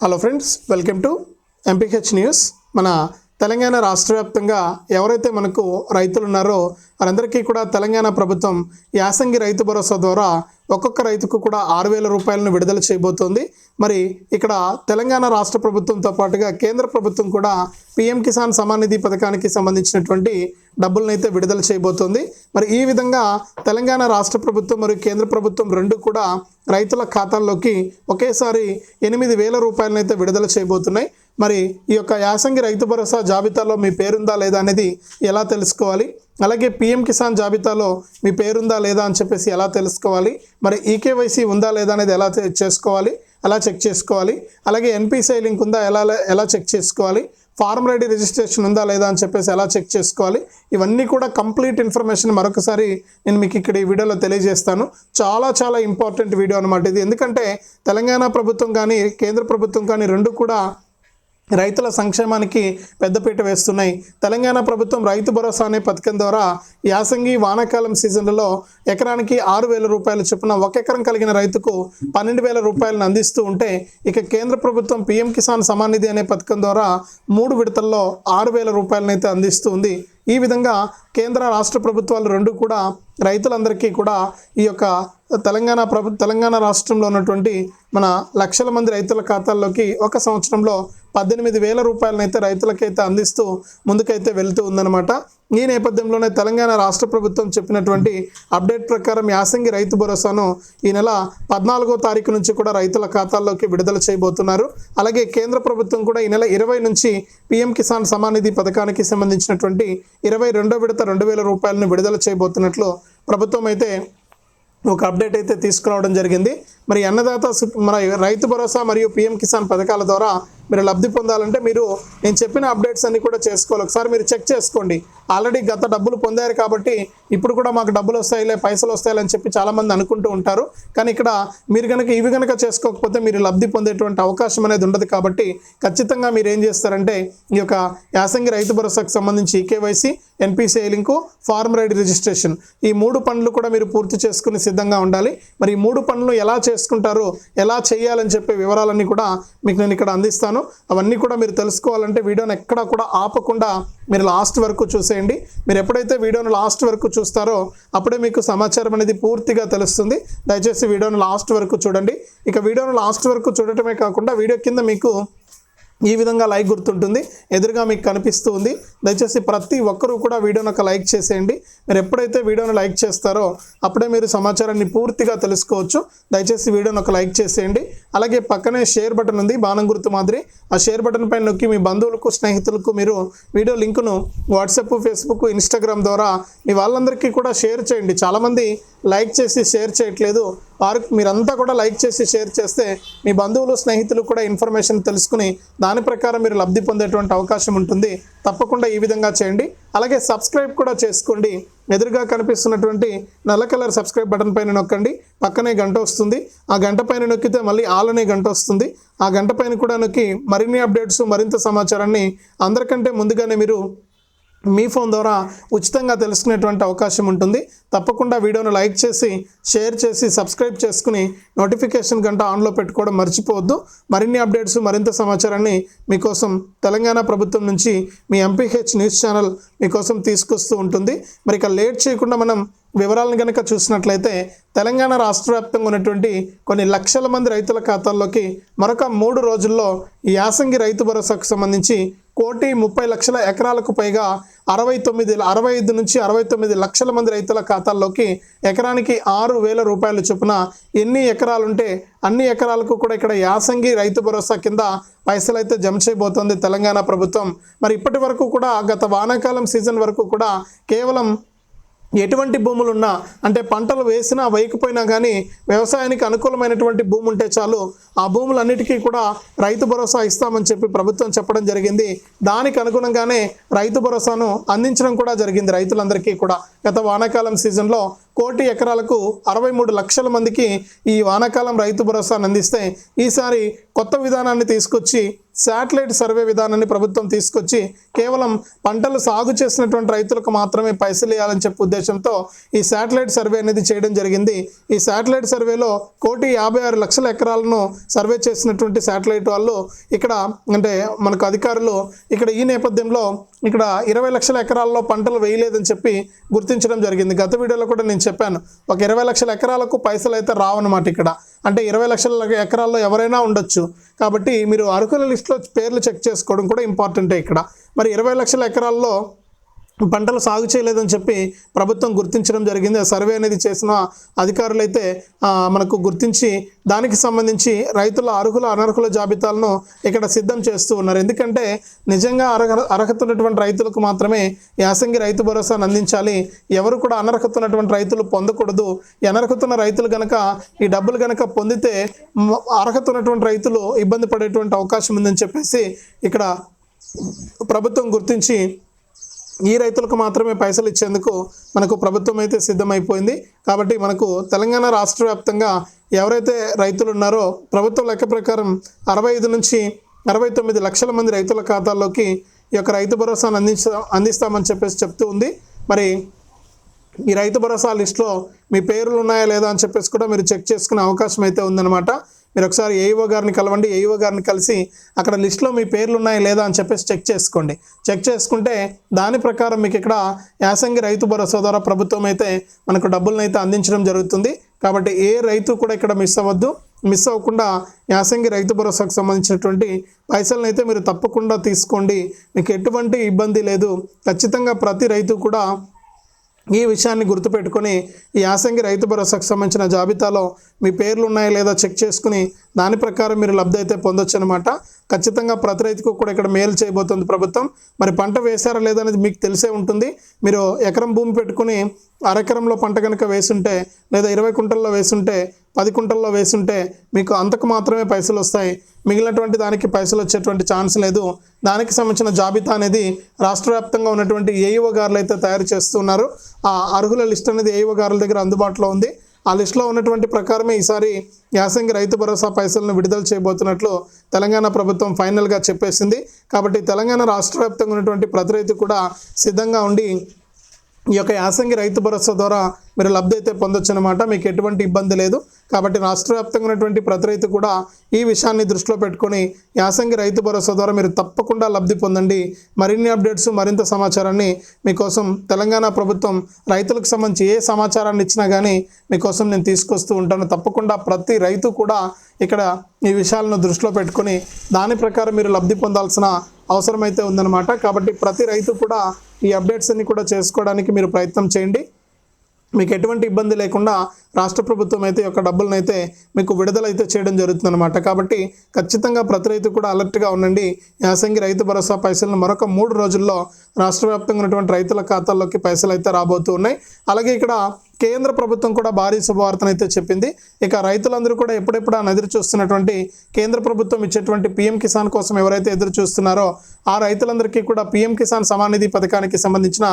Hello friends welcome to MPH news మన తెలంగాణ రాష్ట్ర వ్యాప్తంగా ఎవరైతే మనకు రైతులు ఉన్నారో వారందరికీ కూడా తెలంగాణ ప్రభుత్వం యాసంగి రైతు భరోసా ద్వారా ఒక్కొక్క రైతుకు కూడా ఆరు వేల రూపాయలను విడుదల చేయబోతోంది. మరి ఇక్కడ తెలంగాణ రాష్ట్ర ప్రభుత్వంతో పాటుగా కేంద్ర ప్రభుత్వం కూడా పిఎం కిసాన్ సమాన్ నిధి పథకానికి సంబంధించినటువంటి డబ్బులను అయితే విడుదల చేయబోతోంది. మరి ఈ విధంగా తెలంగాణ రాష్ట్ర ప్రభుత్వం మరియు కేంద్ర ప్రభుత్వం రెండు కూడా రైతుల ఖాతాల్లోకి ఒకేసారి ఎనిమిది వేల రూపాయలను అయితే విడుదల చేయబోతున్నాయి. మరి ఈ యొక్క యాసంగి రైతు భరోసా జాబితాలో మీ పేరుందా లేదా అనేది ఎలా తెలుసుకోవాలి? అలాగే పిఎం కిసాన్ జాబితాలో మీ పేరుందా లేదా అని చెప్పేసి ఎలా తెలుసుకోవాలి? మరి ఈకేవైసీ ఉందా లేదా అనేది ఎలా చేసుకోవాలి? ఎలా చెక్ చేసుకోవాలి? అలాగే ఎన్పిసిఐ లింక్ ఉందా? ఎలా ఎలా చెక్ చేసుకోవాలి? ఫార్మ్ రెడీ రిజిస్ట్రేషన్ ఉందా లేదా అని చెప్పేసి ఎలా చెక్ చేసుకోవాలి? ఇవన్నీ కూడా కంప్లీట్ ఇన్ఫర్మేషన్ మరొకసారి నేను మీకు ఇక్కడ ఈ వీడియోలో తెలియజేస్తాను. చాలా చాలా ఇంపార్టెంట్ వీడియో అనమాట ఇది. ఎందుకంటే తెలంగాణ ప్రభుత్వం కానీ కేంద్ర ప్రభుత్వం కానీ రెండు కూడా రైతుల సంక్షేమానికి పెద్దపీట వేస్తున్నాయి. తెలంగాణ ప్రభుత్వం రైతు భరోసా అనే పథకం ద్వారా యాసంగి వానాకాలం సీజన్లలో ఎకరానికి ఆరు వేల రూపాయల చొప్పున ఒక ఎకరం కలిగిన రైతుకు పన్నెండు వేల రూపాయలను అందిస్తూ ఉంటే ఇక కేంద్ర ప్రభుత్వం పిఎం కిసాన్ సమాన్ నిధి అనే పథకం ద్వారా మూడు విడతల్లో ఆరు వేల రూపాయలను అయితే అందిస్తూ ఉంది. ఈ విధంగా కేంద్ర రాష్ట్ర ప్రభుత్వాలు రెండు కూడా రైతులందరికీ కూడా ఈ యొక్క తెలంగాణ ప్రభు తెలంగాణ రాష్ట్రంలో ఉన్నటువంటి మన లక్షల మంది రైతుల ఖాతాల్లోకి ఒక సంవత్సరంలో పద్దెనిమిది వేల రూపాయలనైతే రైతులకైతే అందిస్తూ ముందుకైతే వెళ్తూ ఉందన్నమాట. ఈ నేపథ్యంలోనే తెలంగాణ రాష్ట్ర ప్రభుత్వం చెప్పినటువంటి అప్డేట్ ప్రకారం యాసంగి రైతు భరోసాను ఈ నెల పద్నాలుగో తారీఖు నుంచి కూడా రైతుల ఖాతాల్లోకి విడుదల చేయబోతున్నారు. అలాగే కేంద్ర ప్రభుత్వం కూడా ఈ నెల ఇరవై నుంచి పిఎం కిసాన్ సమానిధి పథకానికి సంబంధించినటువంటి ఇరవై రెండో విడత రెండు వేల రూపాయలను విడుదల చేయబోతున్నట్లు ప్రభుత్వం అయితే ఒక అప్డేట్ అయితే తీసుకురావడం జరిగింది. మరి అన్నదాత మన రైతు భరోసా మరియు పిఎం కిసాన్ పథకాల ద్వారా మీరు లబ్ధి పొందాలంటే మీరు నేను చెప్పిన అప్డేట్స్ అన్ని కూడా చేసుకోవాలి. ఒకసారి మీరు చెక్ చేసుకోండి. ఆల్రెడీ గత డబ్బులు పొందారు కాబట్టి ఇప్పుడు కూడా మాకు డబ్బులు వస్తాయిలే పైసలు వస్తాయిలే అని చెప్పి చాలామంది అనుకుంటూ ఉంటారు. కానీ ఇక్కడ మీరు కనుక ఇవి కనుక చేసుకోకపోతే మీరు లబ్ధి పొందేటువంటి అవకాశం అనేది ఉండదు కాబట్టి ఖచ్చితంగా మీరు ఏం చేస్తారంటే ఈ యొక్క యాసంగి రైతు భరోసాకు సంబంధించి KYC NPCI link form ride registration. ఈ మూడు పనులు కూడా మీరు పూర్తి చేసుకుని సిద్ధంగా ఉండాలి. మరి ఈ మూడు పనులు ఎలా చేసుకుంటారో ఎలా చేయాలని చెప్పే వివరాలన్నీ కూడా మీకు నేను ఇక్కడ అందిస్తాను. అవన్నీ కూడా మీరు తెలుసుకోవాలంటే వీడియోని ఎక్కడా కూడా ఆపకుండా మీరు లాస్ట్ వరకు చూసేయండి. మీరు ఎప్పుడైతే వీడియోను లాస్ట్ వరకు చూస్తారో అప్పుడే మీకు సమాచారం అనేది పూర్తిగా తెలుస్తుంది. దయచేసి వీడియోను లాస్ట్ వరకు చూడండి. ఇక వీడియోను లాస్ట్ వరకు చూడటమే కాకుండా వీడియో కింద మీకు ఈ విధంగా లైక్ గుర్తుంటుంది ఎదురుగా మీకు కనిపిస్తూ ఉంది. దయచేసి ప్రతి ఒక్కరూ కూడా వీడియోని ఒక లైక్ చేసేయండి. మీరు ఎప్పుడైతే వీడియోని లైక్ చేస్తారో అప్పుడే మీరు సమాచారాన్ని పూర్తిగా తెలుసుకోవచ్చు. దయచేసి వీడియోని ఒక లైక్ చేసేయండి. అలాగే పక్కనే షేర్ బటన్ ఉంది బాణం గుర్తు మాదిరి. ఆ షేర్ బటన్ పైన నొక్కి మీ బంధువులకు స్నేహితులకు మీరు వీడియో లింకును వాట్సాప్ ఫేస్బుక్ ఇన్స్టాగ్రామ్ ద్వారా మీ వాళ్ళందరికీ కూడా షేర్ చేయండి. చాలామంది లైక్ చేసి షేర్ చేయట్లేదు. వారు మీరంతా కూడా లైక్ చేసి షేర్ చేస్తే మీ బంధువులు స్నేహితులు కూడా ఇన్ఫర్మేషన్ తెలుసుకుని దాని ప్రకారం మీరు లబ్ధి పొందేటువంటి అవకాశం ఉంటుంది. తప్పకుండా ఈ విధంగా చేయండి. అలాగే సబ్స్క్రైబ్ కూడా చేసుకోండి. ఎదురుగా కనిపిస్తున్నటువంటి నల్ల కలర్ సబ్స్క్రైబ్ బటన్ పైన నొక్కండి. పక్కనే గంట వస్తుంది. ఆ గంట పైన నొక్కితే మళ్ళీ ఆల్ అనే గంట వస్తుంది. ఆ గంట పైన కూడా నొక్కి మరిన్ని అప్డేట్స్ మరింత సమాచారాన్ని అందరికంటే ముందుగానే మీరు మీ ఫోన్ ద్వారా ఉచితంగా తెలుసుకునేటువంటి అవకాశం ఉంటుంది. తప్పకుండా వీడియోను లైక్ చేసి షేర్ చేసి సబ్స్క్రైబ్ చేసుకుని నోటిఫికేషన్ గంట ఆన్లో పెట్టుకోవడం మర్చిపోవద్దు. మరిన్ని అప్డేట్స్ మరింత సమాచారాన్ని మీకోసం తెలంగాణ ప్రభుత్వం నుంచి మీ ఎంపీహెచ్ న్యూస్ ఛానల్ మీకోసం తీసుకొస్తూ ఉంటుంది. మరి ఇక లేట్ చేయకుండా మనం వివరాలను కనుక చూసినట్లయితే తెలంగాణ రాష్ట్ర వ్యాప్తంగా ఉన్నటువంటి కొన్ని లక్షల మంది రైతుల ఖాతాల్లోకి మరొక మూడు రోజుల్లో ఈ యాసంగి రైతు భరోసాకు సంబంధించి కోటి ముప్పై లక్షల ఎకరాలకు పైగా అరవై తొమ్మిది అరవై ఐదు నుంచి అరవై తొమ్మిది లక్షల మంది రైతుల ఖాతాల్లోకి ఎకరానికి ఆరు వేల రూపాయల చొప్పున ఎన్ని ఎకరాలుంటే అన్ని ఎకరాలకు కూడా ఇక్కడ యాసంగి రైతు భరోసా కింద పైసలు అయితే జమ చేయబోతోంది తెలంగాణ ప్రభుత్వం. మరి ఇప్పటి వరకు కూడా గత వానాకాలం సీజన్ వరకు కూడా కేవలం ఎటువంటి భూములు ఉన్నా అంటే పంటలు వేసినా వేయకపోయినా కానీ వ్యవసాయానికి అనుకూలమైనటువంటి భూమి ఉంటే చాలు ఆ భూములన్నిటికీ కూడా రైతు భరోసా ఇస్తామని చెప్పి ప్రభుత్వం చెప్పడం జరిగింది. దానికి అనుగుణంగానే రైతు భరోసాను అందించడం కూడా జరిగింది రైతులందరికీ కూడా. గత వానాకాలం సీజన్లో కోటి ఎకరాలకు అరవై మూడు లక్షల మందికి ఈ వానాకాలం రైతు భరోసాను అందిస్తే ఈసారి కొత్త విధానాన్ని తీసుకొచ్చి శాటిలైట్ సర్వే విధానాన్ని ప్రభుత్వం తీసుకొచ్చి కేవలం పంటలు సాగు చేసినటువంటి రైతులకు మాత్రమే పైసలు ఇవ్వాలని చెప్పే ఉద్దేశంతో ఈ శాటిలైట్ సర్వే అనేది చేయడం జరిగింది. ఈ శాటిలైట్ సర్వేలో కోటి యాభై ఆరు లక్షల ఎకరాలను సర్వే చేసినటువంటి శాటిలైట్ వాళ్ళు ఇక్కడ అంటే మనకు అధికారులు ఇక్కడ ఈ నేపథ్యంలో ఇక్కడ ఇరవై లక్షల ఎకరాల్లో పంటలు వేయలేదని చెప్పి గుర్తించడం జరిగింది. గత వీడియోలో కూడా నేను చెప్పాను. ఒక ఇరవై లక్షల ఎకరాలకు పైసలు అయితే రావన్నమాట ఇక్కడ. అంటే ఇరవై లక్షల ఎకరాల్లో ఎవరైనా ఉండొచ్చు. కాబట్టి మీరు అరకుల లిస్టులో పేర్లు చెక్ చేసుకోవడం కూడా ఇంపార్టెంటే ఇక్కడ. మరి ఇరవై లక్షల ఎకరాల్లో పంటలు సాగు చేయలేదని చెప్పి ప్రభుత్వం గుర్తించడం జరిగింది. సర్వే అనేది చేసిన అధికారులైతే మనకు గుర్తించి దానికి సంబంధించి రైతుల అర్హుల అనర్హుల జాబితాలను ఇక్కడ సిద్ధం చేస్తూ ఉన్నారు. ఎందుకంటే నిజంగా అర్హ అర్హత ఉన్నటువంటి రైతులకు మాత్రమే యాసంగి రైతు భరోసాను అందించాలి. ఎవరు కూడా అనర్హత ఉన్నటువంటి రైతులు పొందకూడదు. ఈ అనర్హత ఉన్న రైతులు కనుక ఈ డబ్బులు కనుక పొందితే అర్హత ఉన్నటువంటి రైతులు ఇబ్బంది పడేటువంటి అవకాశం ఉందని చెప్పేసి ఇక్కడ ప్రభుత్వం గుర్తించి ఈ రైతులకు మాత్రమే పైసలు ఇచ్చేందుకు మనకు ప్రభుత్వం అయితే సిద్ధమైపోయింది. కాబట్టి మనకు తెలంగాణ రాష్ట్ర వ్యాప్తంగా ఎవరైతే రైతులు ఉన్నారో ప్రభుత్వం లెక్క ప్రకారం అరవై ఐదు నుంచి అరవై తొమ్మిది లక్షల మంది రైతుల ఖాతాల్లోకి ఈ యొక్క రైతు భరోసాను అందించ అందిస్తామని చెప్పేసి చెప్తూ ఉంది. మరి ఈ రైతు భరోసా లిస్ట్లో మీ పేర్లు ఉన్నాయా లేదా అని చెప్పేసి కూడా మీరు చెక్ చేసుకునే అవకాశం అయితే ఉందన్నమాట. మీరు ఒకసారి ఏఈఓ గారిని కలవండి. ఏఈఓ గారిని కలిసి అక్కడ లిస్ట్లో మీ పేర్లు ఉన్నాయా లేదా అని చెప్పేసి చెక్ చేసుకోండి. చెక్ చేసుకుంటే దాని ప్రకారం మీకు ఇక్కడ యాసంగి రైతు భరోసా ద్వారా ప్రభుత్వం అయితే మనకు డబ్బులను అయితే అందించడం జరుగుతుంది. కాబట్టి ఏ రైతు కూడా ఇక్కడ మిస్ అవ్వద్దు. మిస్ అవ్వకుండా యాసంగి రైతు భరోసాకు సంబంధించినటువంటి పైసలను అయితే మీరు తప్పకుండా తీసుకోండి. మీకు ఎటువంటి ఇబ్బంది లేదు. ఖచ్చితంగా ప్రతి రైతు కూడా ఈ విషయాన్ని గుర్తుపెట్టుకొని ఈ యాసంగి రైతు భరోసాకు సంబంధించిన జాబితాలో మీ పేర్లు ఉన్నాయా లేదా చెక్ చేసుకుని దాని ప్రకారం మీరు లబ్ధి అయితే పొందొచ్చు అనమాట ఖచ్చితంగా ప్రతి రైతుకు కూడా ఇక్కడ మేలు చేయబోతుంది ప్రభుత్వం. మరి పంట వేశారా లేదా అనేది మీకు తెలిసే ఉంటుంది. మీరు ఎకరం భూమి పెట్టుకుని అరెకరంలో పంట కనుక వేసుంటే లేదా ఇరవై కుంటల్లో వేసుంటే పది కుంటల్లో వేసుంటే మీకు అంతకు మాత్రమే పైసలు వస్తాయి. మిగిలినటువంటి దానికి పైసలు వచ్చేటువంటి ఛాన్స్ లేదు. దానికి సంబంధించిన జాబితా అనేది రాష్ట్ర వ్యాప్తంగా ఉన్నటువంటి ఏఈఓ గారులు అయితే తయారు చేస్తున్నారు. ఆ అర్హుల లిస్ట్ అనేది ఏఈఓ గారుల దగ్గర అందుబాటులో ఉంది. ఆ లిస్టులో ఉన్నటువంటి ప్రకారమే ఈసారి యాసంగి రైతు భరోసా పైసలను విడుదల చేయబోతున్నట్లు తెలంగాణ ప్రభుత్వం ఫైనల్గా చెప్పేసింది. కాబట్టి తెలంగాణ రాష్ట్ర వ్యాప్తంగా ఉన్నటువంటి ప్రతి రైతు కూడా సిద్ధంగా ఉండి ఈ యొక్క యాసంగి రైతు భరోసా ద్వారా మీరు లబ్ధి అయితే పొందొచ్చు అనమాట మీకు ఎటువంటి ఇబ్బంది లేదు. కాబట్టి రాష్ట్ర వ్యాప్తంగా ఉన్నటువంటి ప్రతి రైతు కూడా ఈ విషయాన్ని దృష్టిలో పెట్టుకొని యాసంగి రైతు భరోసా ద్వారా మీరు తప్పకుండా లబ్ధి పొందండి. మరిన్ని అప్డేట్స్ మరింత సమాచారాన్ని మీకోసం తెలంగాణ ప్రభుత్వం రైతులకు సంబంధించి ఏ సమాచారాన్ని ఇచ్చినా కానీ మీకోసం నేను తీసుకొస్తూ ఉంటాను. తప్పకుండా ప్రతి రైతు కూడా ఇక్కడ ఈ విషయాలను దృష్టిలో పెట్టుకొని దాని ప్రకారం మీరు లబ్ధి పొందాల్సిన అవసరమైతే ఉందన్నమాట. కాబట్టి ప్రతి రైతు కూడా ఈ అప్డేట్స్ అన్ని కూడా చేసుకోవడానికి మీరు ప్రయత్నం చేయండి. మీకు ఎటువంటి ఇబ్బంది లేకుండా రాష్ట్ర ప్రభుత్వం అయితే యొక్క డబ్బులనైతే అయితే మీకు విడుదల అయితే చేయడం జరుగుతుందన్నమాట. కాబట్టి ఖచ్చితంగా ప్రతి రైతు కూడా అలర్ట్గా ఉండండి. యాసంగి రైతు భరోసా పైసలను మరొక మూడు రోజుల్లో రాష్ట్ర వ్యాప్తంగా ఉన్నటువంటి రైతుల ఖాతాల్లోకి పైసలు అయితే రాబోతూ ఉన్నాయి. అలాగే ఇక్కడ కేంద్ర ప్రభుత్వం కూడా భారీ శుభవార్తను అయితే చెప్పింది. ఇక రైతులందరూ కూడా ఎప్పుడెప్పుడు అని ఎదురు చూస్తున్నటువంటి కేంద్ర ప్రభుత్వం ఇచ్చేటువంటి పీఎం కిసాన్ కోసం ఎవరైతే ఎదురు చూస్తున్నారో ఆ రైతులందరికీ కూడా పీఎం కిసాన్ సమానిధి పథకానికి సంబంధించిన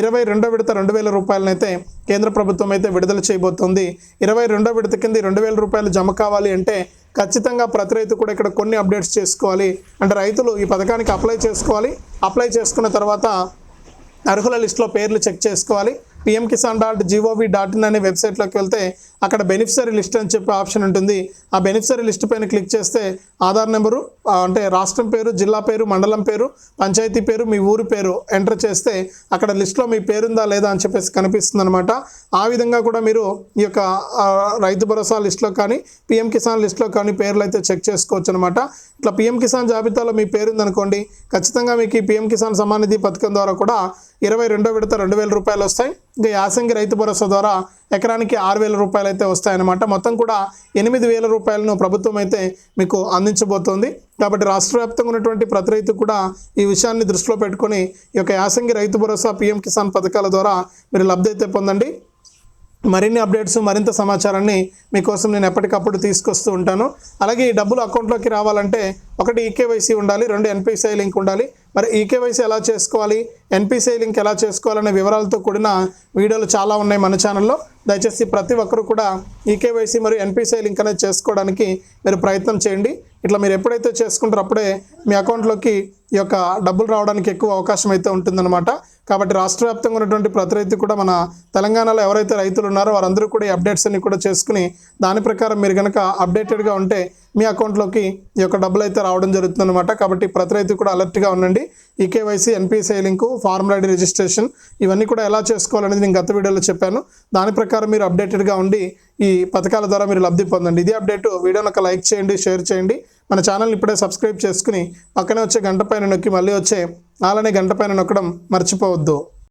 ఇరవై రెండో విడత రెండు వేల రూపాయలనైతే కేంద్ర ప్రభుత్వం అయితే విడుదల చేయబోతోంది. ఇరవై రెండో విడత కింద రెండు వేల రూపాయలు జమ కావాలి అంటే ఖచ్చితంగా ప్రతి రైతు కూడా ఇక్కడ కొన్ని అప్డేట్స్ చేసుకోవాలి. అంటే రైతులు ఈ పథకానికి అప్లై చేసుకోవాలి. అప్లై చేసుకున్న తర్వాత అర్హుల లిస్టులో పేర్లు చెక్ చేసుకోవాలి. PM Kisan dot GOV dot in అనే వెబ్సైట్లోకి వెళ్తే అక్కడ బెనిఫిషరీ లిస్ట్ అని చెప్పి ఆప్షన్ ఉంటుంది. ఆ బెనిఫిషరీ లిస్ట్ పైన క్లిక్ చేస్తే ఆధార్ నెంబరు అంటే రాష్ట్రం పేరు జిల్లా పేరు మండలం పేరు పంచాయతీ పేరు మీ ఊరి పేరు ఎంటర్ చేస్తే అక్కడ లిస్ట్లో మీ పేరుందా లేదా అని చెప్పేసి కనిపిస్తుంది అనమాట ఆ విధంగా కూడా మీరు ఈ యొక్క రైతు భరోసా లిస్ట్లో కానీ పిఎం కిసాన్ లిస్ట్లో కానీ పేర్లు అయితే చెక్ చేసుకోవచ్చు అనమాట ఇట్లా పిఎం కిసాన్ జాబితాలో మీ పేరుందనుకోండి ఖచ్చితంగా మీకు ఈ పిఎం కిసాన్ సమానిధి పథకం ద్వారా కూడా ఇరవై రెండో విడత రెండు వేల రూపాయలు వస్తాయి. ఇంకా యాసంగి రైతు భరోసా ద్వారా ఎకరానికి ఆరు వేల రూపాయలు అయితే వస్తాయన్నమాట. మొత్తం కూడా ఎనిమిది వేల రూపాయలను ప్రభుత్వం అయితే మీకు అందించబోతోంది. కాబట్టి రాష్ట్ర వ్యాప్తంగా ఉన్నటువంటి ప్రతి రైతు కూడా ఈ విషయాన్ని దృష్టిలో పెట్టుకొని ఈ యొక్క యాసంగి రైతు భరోసా పిఎం కిసాన్ పథకాల ద్వారా మీరు లబ్ధి అయితే పొందండి. మరిన్ని అప్డేట్స్ మరింత సమాచారాన్ని మీకోసం నేను ఎప్పటికప్పుడు తీసుకొస్తూ ఉంటాను. అలాగే ఈ డబ్బులు అకౌంట్లోకి రావాలంటే ఒకటి ఈకేవైసీ ఉండాలి రెండు ఎన్పిసిఐ లింక్ ఉండాలి మరి ఈకేవైసీ ఎలా చేసుకోవాలి? ఎన్పిసిఐ లింక్ ఎలా చేసుకోవాలనే వివరాలతో కూడిన వీడియోలు చాలా ఉన్నాయి మన ఛానల్లో. దయచేసి ప్రతి ఒక్కరు కూడా ఈకేవైసీ మరియు ఎన్పిసిఐ లింక్ అనేది చేసుకోవడానికి మీరు ప్రయత్నం చేయండి. ఇట్లా మీరు ఎప్పుడైతే చేసుకుంటారో అప్పుడే మీ అకౌంట్లోకి ఈ యొక్క డబ్బులు రావడానికి ఎక్కువ అవకాశం అయితే ఉంటుందన్నమాట. కాబట్టి రాష్ట్ర వ్యాప్తంగా ఉన్నటువంటి ప్రతి రైతు కూడా మన తెలంగాణలో ఎవరైతే రైతులు ఉన్నారో వారందరూ కూడా ఈ అప్డేట్స్ అన్ని కూడా చేసుకుని దాని ప్రకారం మీరు కనుక అప్డేటెడ్గా ఉంటే మీ అకౌంట్లోకి ఈ యొక్క డబ్బులు అయితే రావడం జరుగుతుందన్నమాట. కాబట్టి ప్రతి రైతు కూడా అలర్ట్గా ఉండండి. KYC NPCI link farmer ID registration ఇవన్నీ కూడా ఎలా చేసుకోవాలనేది నేను గత వీడియోలో చెప్పాను. దాని ప్రకారం మీరు అప్డేటెడ్గా ఉండి ఈ పథకాల ద్వారా మీరు లబ్ధి పొందండి. ఇది అప్డేట్ వీడియోని ఒక లైక్ చేయండి షేర్ చేయండి. మన ఛానల్ ఇప్పుడే సబ్స్క్రైబ్ చేసుకుని పక్కనే వచ్చే గంట పైన నొక్కి మళ్ళీ వచ్చే అలానే గంట పైన నొక్కడం మర్చిపోవద్దు.